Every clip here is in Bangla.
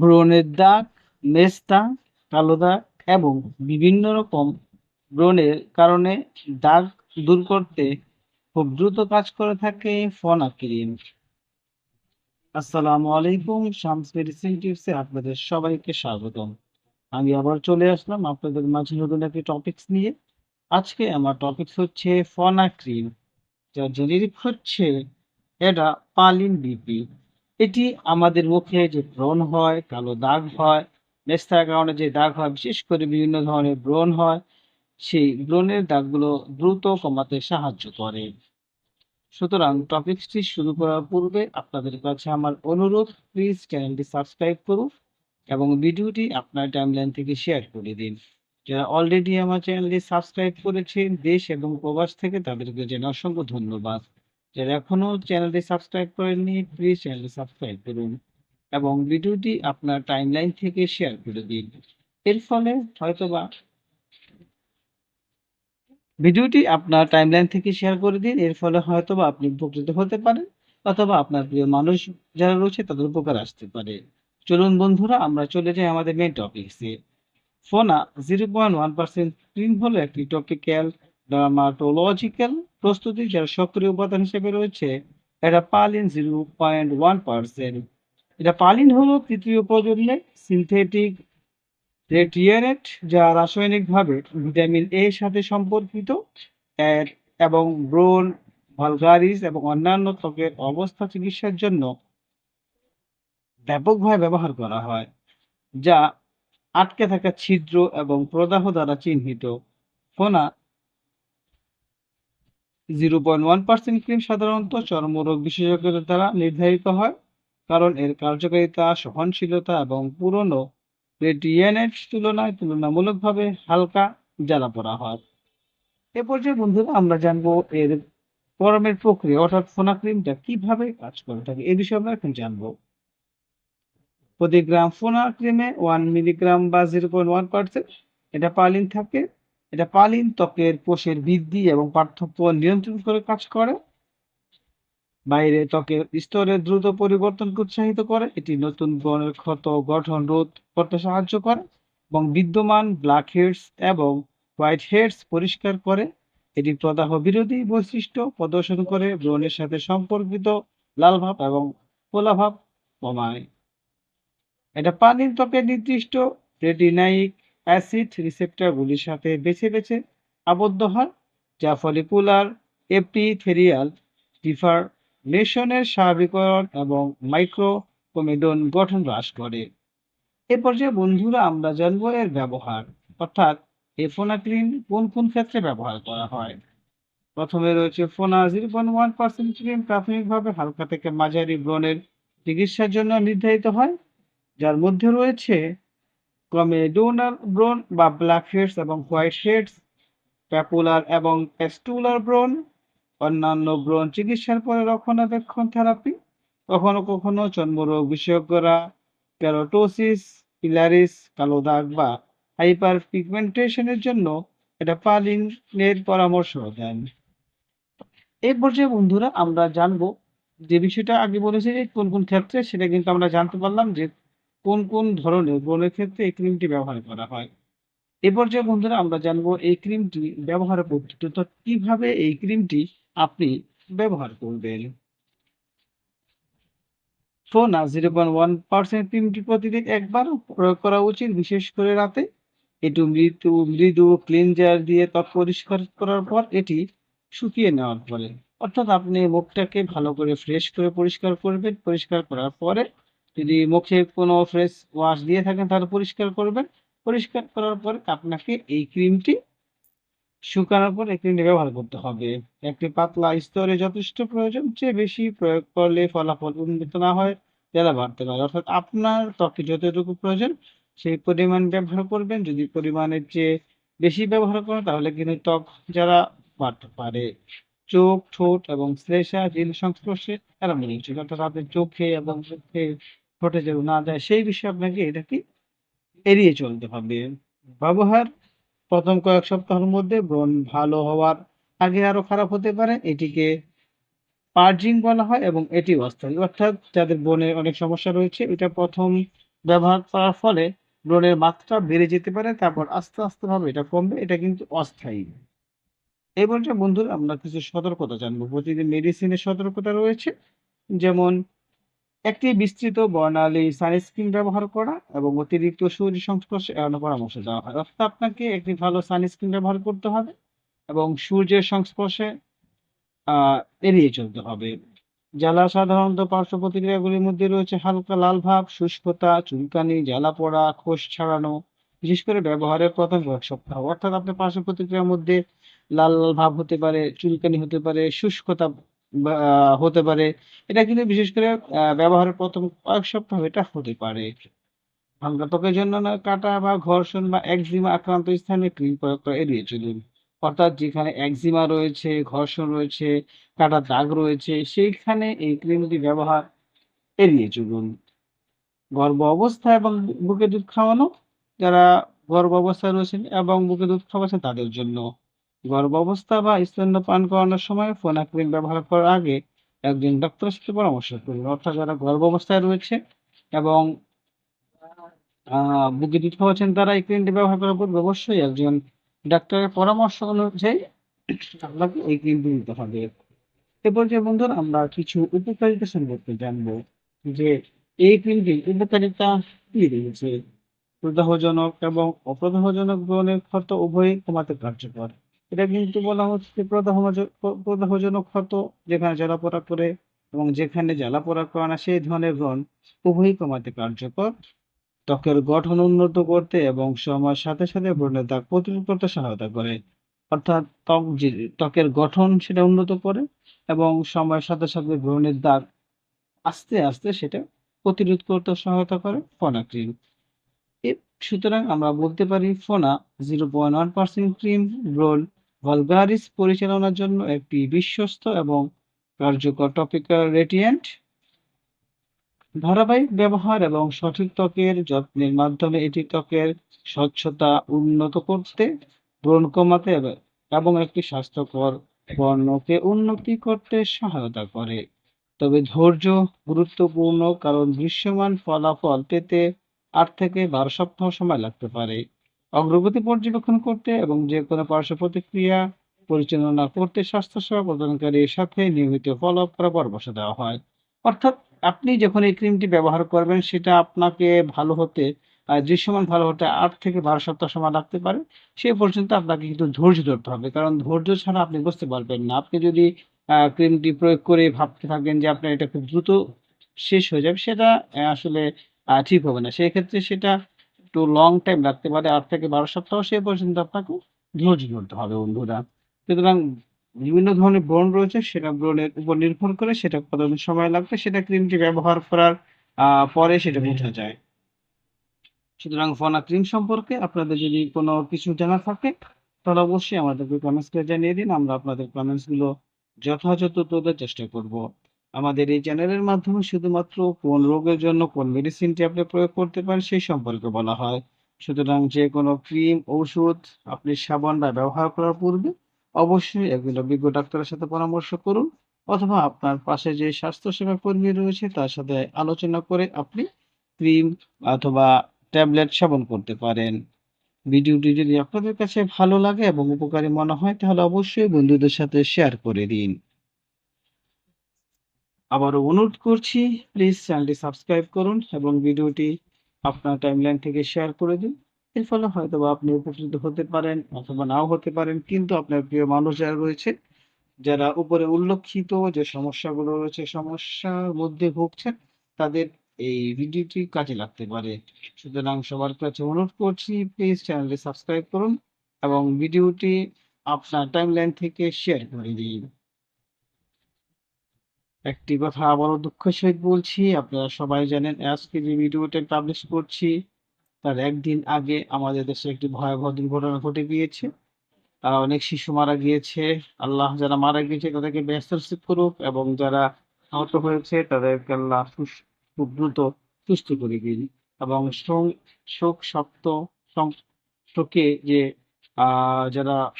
ব্রণের দাগ, মেস্তা, কালো দাগ এবং বিভিন্ন রকম ব্রণের কারণে দাগ দূর করতে খুব দ্রুত কাজ করে থাকে ফনা ক্রিম। আসসালামু আলাইকুম শামস মেডিসিন টিপসে আপনাদের সবাইকে স্বাগতম। আমি আবার চলে আসলাম আপনাদের মাঝে নতুন একটি টপিকস নিয়ে। আজকে আমার টপিকস হচ্ছে ফনা ক্রিম। যার জেনেরিক হচ্ছে এটা পালিন বিপি। এটি আমাদের মুখে যে ব্রণ হয়, কালো দাগ হয়, মেস্তার কারণে যে দাগ হয়, বিশেষ করে বিভিন্ন ধরনের ব্রণ হয়, সেই ব্রণের দাগগুলো দ্রুত কমাতে সাহায্য করে। সুতরাং টপিকসটি শুরু করার পূর্বে আপনাদের কাছে আমার অনুরোধ প্লিজ চ্যানেলটি সাবস্ক্রাইব করুন এবং ভিডিওটি আপনার টাইমলাইন থেকে শেয়ার করে দিন। যারা অলরেডি আমার চ্যানেলটি সাবস্ক্রাইব করেছেন দেশ এবং প্রবাস থেকে তাদেরকে জানাই অসংখ্য ধন্যবাদ। যারা এখনও চ্যানেলটি সাবস্ক্রাইব করেননি প্লিজ চ্যানেলটি সাবস্ক্রাইব করুন এবং ভিডিওটি আপনার টাইমলাইন থেকে শেয়ার করে দিন। এর ফলে হয়তোবা ভিডিওটি আপনার টাইমলাইন থেকে শেয়ার করে দিন। এর ফলে হয়তোবা আপনি উপকৃত হতে পারেন অথবা আপনার প্রিয় মানুষ যারা রয়েছে তাদের উপকার আসতে পারে। চলুন বন্ধুরা, আমরা চলে যাই আমাদের মেইন টপিকসে। ফোনা জিরো 0.1% ক্রিম হলো একটি টপিক্যাল ডার্মাটোলজিক্যাল প্রস্তুতি যার সক্রিয় উপাদান হিসেবে রয়েছে এটা পালিন 0.1%। এটা পালিন হলো তৃতীয় প্রজন্মের সিনথেটিক রেটিয়ারেট যা রাসায়নিকভাবে ভিটামিন এর সাথে সম্পর্কিত এবং ব্রোন ভালগারিস এবং অন্যান্য ত্বকের অবস্থা চিকিৎসার জন্য ব্যাপকভাবে ব্যবহার করা হয়। যা আটকে থাকা ছিদ্র এবং প্রদাহ দ্বারা চিহ্নিত। ফোনা 0.1% ক্রিম সাধারণত চর্মরোগ বিশেষজ্ঞদের দ্বারা নির্ধারিত হয় কারণ এর কার্যকারিতা, সহনশীলতা এবং পুরনো রেটিয়েনেট তুলনায় তুলনামূলকভাবে হালকা জ্বালা পোড়া হয়। এ পর্যায়ে বন্ধুরা আমরা জানব এর গরমের প্রক্রিয়া অর্থাৎ ফোনা ক্রিমটা কীভাবে কাজ করে থাকে এ বিষয়ে আমরা এখন জানব। প্রতি গ্রাম ফোনা ক্রিমে ওয়ান মিলিগ্রাম বা 0.1% এটা পালিন থাকে। এটা পালিন ত্বকের কোষের বৃদ্ধি এবং পার্থক্য নিয়ন্ত্রণ করে কাজ করে। বাইরে ত্বকের স্তরের দ্রুত পরিবর্তনকে উৎসাহিত করে। এটি নতুন ব্রণের ক্ষত গঠন রোধ করতে সাহায্য করে এবং বিদ্যমান ব্ল্যাক হেডস এবং হোয়াইট হেডস পরিষ্কার করে। এটি প্রদাহ বিরোধী বৈশিষ্ট্য প্রদর্শন করে, ব্রণের সাথে সম্পর্কিত লাল ভাব এবং ফোলা ভাব কমায়। এটা পানির ত্বকের নির্দিষ্ট রেটিনাইক অ্যাসিড রিসেপ্টরগুলির সাথে বেছে বেছে আবদ্ধ হয় যা ফলিকুলার এপিথেলিয়াল ডিফরমেশনের স্বাভাবিকরণ এবং মাইক্রোকোমেডন গঠন হ্রাস করে। এ পর্যায়ে বন্ধুরা, আমরা জানব এর ব্যবহার, অর্থাৎ এই ফোনাক্রিন কোন কোন ক্ষেত্রে ব্যবহার করা হয়। প্রথমে রয়েছে ফোনা 0.1% ক্রিম প্রাথমিকভাবে হালকা থেকে মাঝারি ব্রণের চিকিৎসার জন্য নির্ধারিত হয় যার মধ্যে রয়েছে কমেডোনাল ব্রণ বা ব্ল্যাক হেডস এবং হোয়াইট হেডস, প্যাপুলার এবং প্যাস্টুলার ব্রণ, অন্যান্য ব্রণ চিকিৎসার পরে রক্ষণাবেক্ষণ থেরাপি, কখনো কখনো চর্মরোগ বিশেষজ্ঞরা কেরাটোসিস, পিলারিস, কালো দাগ বা হাইপার পিগমেন্টেশনের জন্য এটা পালিনের পরামর্শ দেন। এই পর্যায়ে বন্ধুরা আমরা জানব যে বিষয়টা আগে বলেছি যে কোন কোন ক্ষেত্রে সেটা কিন্তু আমরা জানতে পারলাম যে কোন কোন ধরনের ব্রণের ক্ষেত্রে এই ক্রিমটি ব্যবহার করা হয়। এ পর্যায়ে বন্ধুরা আমরা জানব এই ক্রিমটি ব্যবহারের পদ্ধতি অর্থাৎ কীভাবে এই ক্রিমটি আপনি ব্যবহার করবেন। ফোনা 0.1% ক্রিমটি প্রতিদিন একবার প্রয়োগ করা উচিত, বিশেষ করে রাতে। একটু মৃদু মৃদু ক্লিনজার দিয়ে ত্বক পরিষ্কার করার পর এটি শুকিয়ে নেওয়ার পরে অর্থাৎ আপনি মুখটাকে ভালো করে ফ্রেশ করে পরিষ্কার করবেন। পরিষ্কার করার পরে যদি মুখে কোনো ফ্রেশ ওয়াশ দিয়ে থাকেন তাহলে পরিষ্কার করবেন। পরিষ্কার করার পরে আপনাকে এই ক্রিমটি শুকানোর পর এই ক্রিমটি ব্যবহার করতে হবে। একটি পাতলা স্তরে যথেষ্ট প্রয়োজন। চেয়ে বেশি প্রয়োগ করলে ফলাফল উন্নত না হয় জ্বালা বাড়তে পারে। অর্থাৎ আপনার ত্বকে যতটুকু প্রয়োজন সেই পরিমাণ ব্যবহার করবেন। যদি পরিমাণের চেয়ে বেশি ব্যবহার করেন তাহলে কিন্তু ত্বক যারা বাড়তে পারে। চোখ, ঠোঁট এবং শ্লেষা জেল সংস্পর্শে এড়ানো উচিত। অর্থাৎ আপনার চোখে এবং মুখে ঠোঁটে যেন না যায়, সেই বিষয়ে আপনাকে এটাকে এড়িয়ে চলতে হবে। ব্যবহার প্রথম কয়েক সপ্তাহের মধ্যে ব্রণ ভালো হওয়ার আগে আরও খারাপ হতে পারে। এটিকে পার্জিং বলা হয় এবং এটি অস্থায়ী। অর্থাৎ যাদের ব্রণের অনেক সমস্যা রয়েছে, এটা প্রথম ব্যবহার করার ফলে ব্রণের মাত্রা বেড়ে যেতে পারে, তারপর আস্তে আস্তে ভাবে এটা কমবে, এটা কিন্তু অস্থায়ী এই পর্যায়ে বন্ধুরা, আমরা কিছু সতর্কতা জানব প্রতিদিন মেডিসিনের সতর্কতা রয়েছে, যেমন একটি বিস্তৃত বর্ণালী সানস্ক্রিন ব্যবহার করা এবং অতিরিক্ত সূর্য সংস্পর্শে এড়ানোর পরামর্শ দেওয়া হয়। অর্থাৎ আপনাকে একটি ভালো সানস্ক্রিন ব্যবহার করতে হবে এবং সূর্যের সংস্পর্শে এড়িয়ে চলতে হবে। জ্বালা সাধারণত পার্শ্ব প্রতিক্রিয়াগুলির মধ্যে রয়েছে হালকা লাল ভাব, শুষ্কতা, চুলকানি, জ্বালা পোড়া, খোস ছাড়ানো, বিশেষ করে ব্যবহারের প্রথম কয়েক সপ্তাহ। অর্থাৎ আপনার পার্শ্ব প্রতিক্রিয়ার মধ্যে লাল লাল ভাব হতে পারে, চুলকানি হতে পারে, শুষ্কতা হতে পারে। এটা কিন্তু বিশেষ করে ব্যবহারের প্রথম কয়েক সপ্তাহ এটা হতে পারে। হালকা ত্বকের জন্য না, কাটা বা ঘর্ষণ বা একজিমা আক্রান্ত স্থানে ক্রিম প্রয়োগ করা এড়িয়ে চলুন। অর্থাৎ যেখানে একজিমা রয়েছে, ঘর্ষণ রয়েছে, কাটা দাগ রয়েছে, সেইখানে এই ক্রিমটি ব্যবহার এড়িয়ে চলুন। গর্ভ অবস্থা এবং বুকে দুধ খাওয়ানো, যারা গর্ভ অবস্থায় রয়েছেন এবং বুকে দুধ খাওয়াচ্ছেন তাদের জন্য। গর্ভ অবস্থা বা স্তন্যপান করানোর সময় ফোনা ক্রিম ব্যবহার করার আগে একজন ডাক্তারের সাথে পরামর্শ করুন। অর্থাৎ যারা গর্ভ অবস্থায় রয়েছে এবং বুকে দুধ খাওয়াচ্ছেন, তারা এই ক্রিমটি ব্যবহার করার পূর্বে অবশ্যই একজন ডাক্তারের পরামর্শ অনুযায়ী আপনাকে এই ক্রিমটি নিতে হবে। এ পর্যায়ে বন্ধুরা আমরা কিছু উপকারিতা সম্পর্কে জানব যে এই ক্রিমটির উপকারিতা কি রয়েছে? প্রদাহজনক এবং অপ্রদাহজনক ব্রণের ক্ষত উভয়ই কমাতে কার্যকর। এটা কিন্তু বলা হচ্ছে প্রদাহজ- প্র- প্রদাহজনক ক্ষত, যেখানে জ্বালাপোড়া করে এবং যেখানে জ্বালাপোড়া করে না, সেই ধরনের ব্রণ উভয়ই কমাতে কার্যকর। ত্বকের গঠন উন্নত করতে এবং সময়ের সাথে সাথে ব্রণের দাগ প্রতিরোধ করতে সহায়তা করে। অর্থাৎ ত্বক যে, ত্বকের গঠন সেটা উন্নত করে এবং সময়ের সাথে সাথে ব্রণের দাগ আস্তে আস্তে সেটা প্রতিরোধ করতে সহায়তা করে ফোনা ক্রিম। সুতরাং আমরা বলতে পারি ফোনা zero point one percent cream ব্রণ ভলগারিস পরিচালনার জন্য একটি বিশ্বস্ত এবং কার্যকর টপিক্যাল রেটিয়েন্ট ধারাবাহিক ব্যবহার এবং সঠিক ত্বকের যত্নের মাধ্যমে এটি ত্বকের স্বচ্ছতা উন্নত করতে, ব্রণ কমাতে এবং- একটি স্বাস্থ্যকর বর্ণকে উন্নতি করতে সহায়তা করে। তবে ধৈর্য গুরুত্বপূর্ণ কারণ দৃশ্যমান ফলাফল পেতে আট থেকে বারো সপ্তাহ সময় লাগতে পারে। অগ্রগতি পর্যবেক্ষণ করতে এবং যে কোনো পার্শ্ব প্রতিক্রিয়া পরিচালনা করতে স্বাস্থ্যসেবা প্রদানকারীর সাথে নিয়মিত ফলো আপ করার পরামর্শ দেওয়া হয়। অর্থাৎ আপনি যখন এই ক্রিমটি ব্যবহার করবেন, সেটা আপনাকে ভালো হতে দৃশ্যমান ভালো হতে আট থেকে বারো সপ্তাহ সময় লাগতে পারে। সেই পর্যন্ত আপনাকে কিন্তু ধৈর্য ধরতে হবে। কারণ ধৈর্য ছাড়া আপনি বুঝতে পারবেন না। আপনি যদি ক্রিমটি প্রয়োগ করে ভাবতে থাকেন যে আপনার এটা খুব দ্রুত শেষ হয়ে যাবে, সেটা আসলে ঠিক হবে না। সেই ক্ষেত্রে সেটা একটু লং টাইম লাগতে পারে, আট থেকে বারো সপ্তাহ সে পর্যন্ত আপনাকে ধৈর্য ধরতে হবে, বন্ধুরা। সুতরাং বিভিন্ন ধরনের ব্রণ রয়েছে, সেটা ব্রণের উপর নির্ভর করে সেটা কতদিন সময় লাগবে, সেটা ক্রিমটি ব্যবহার করার পরে সেটা বোঝা যায়। সুতরাং ফোনা ক্রিম সম্পর্কে আপনাদের যদি কোনো কিছু জানা থাকে, তাহলে অবশ্যই আমাদেরকে কমেন্টস করে জানিয়ে দিন, আমরা আপনাদের কমেন্টসগুলো যথাযথ উত্তরের চেষ্টা করব। আমাদের এই চ্যানেলের মাধ্যমে শুধুমাত্র কোন রোগের জন্য কোন মেডিসিনটি আপনি প্রয়োগ করতে পারেন সেই সম্পর্কে বলা হয়। সুতরাং যে কোনো ক্রিম ঔষধ আপনি সাবান বা ব্যবহার করার পূর্বে অবশ্যই একজন অভিজ্ঞ ডাক্তারের সাথে পরামর্শ করুন অথবা আপনার পাশে যে স্বাস্থ্যসেবা কর্মী রয়েছে তার সাথে আলোচনা করে আপনি ক্রিম অথবা ট্যাবলেট সেবন করতে পারেন। ভিডিওটি যদি আপনাদের কাছে ভালো লাগে এবং উপকারী মনে হয় তাহলে অবশ্যই বন্ধুদের সাথে শেয়ার করে দিন। আবারও অনুরোধ করছি প্লিজ চ্যানেলটি সাবস্ক্রাইব করুন এবং ভিডিওটি আপনার টাইমলাইন থেকে শেয়ার করে দিন। এর ফলে হয়তো বা আপনি উপকৃত হতে পারেন অথবা নাও হতে পারেন, কিন্তু আপনার প্রিয় মানুষ যারা রয়েছে, যারা উপরে উল্লেখিত যে সমস্যাগুলো রয়েছে, সমস্যার মধ্যে ভুগছেন, তাদের এই ভিডিওটি কাজে লাগতে পারে। সুতরাং সবার কাছে অনুরোধ করছি প্লিজ চ্যানেলটি সাবস্ক্রাইব করুন এবং ভিডিওটি আপনার টাইমলাইন থেকে শেয়ার করে দিন। একটি কথা আবারও দুঃখের সহিত বলছি, আপনারা সবাই জানেন আজকে যে ভিডিওটা পাবলিশ করছি, তার একদিন আগে আমাদের দেশে একটি ভয়াবহ দুর্ঘটনা ঘটে গিয়েছে। অনেক শিশু মারা গিয়েছে। আল্লাহ যারা মারা গিয়েছে, তাদেরকে ব্যস্ত করুক এবং যারা আহত হয়েছে, তাদেরকে আল্লাহ খুব দ্রুত সুস্থ করে দিন এবং শোক- শোক সপ্ত সং- শোকে যে যারা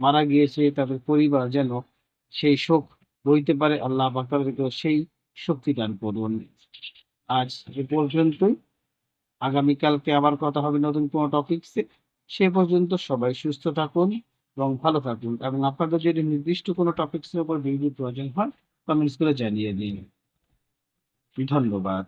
মারা গিয়েছে, তাদের পরিবার যেন সেই শোক বইতে পারে, আল্লাহ পাক তাদেরকে সেই শক্তি দান করুন। আজ এ পর্যন্তই। আগামীকালকে আবার কথা হবে নতুন কোনো টপিকসে সে পর্যন্ত সবাই সুস্থ থাকুন এবং ভালো থাকুন। এবং আপনাদের যদি নির্দিষ্ট কোনো টপিকসের উপর ভিডিও প্রয়োজন হয় কমেন্টস করে জানিয়ে দিন। ধন্যবাদ।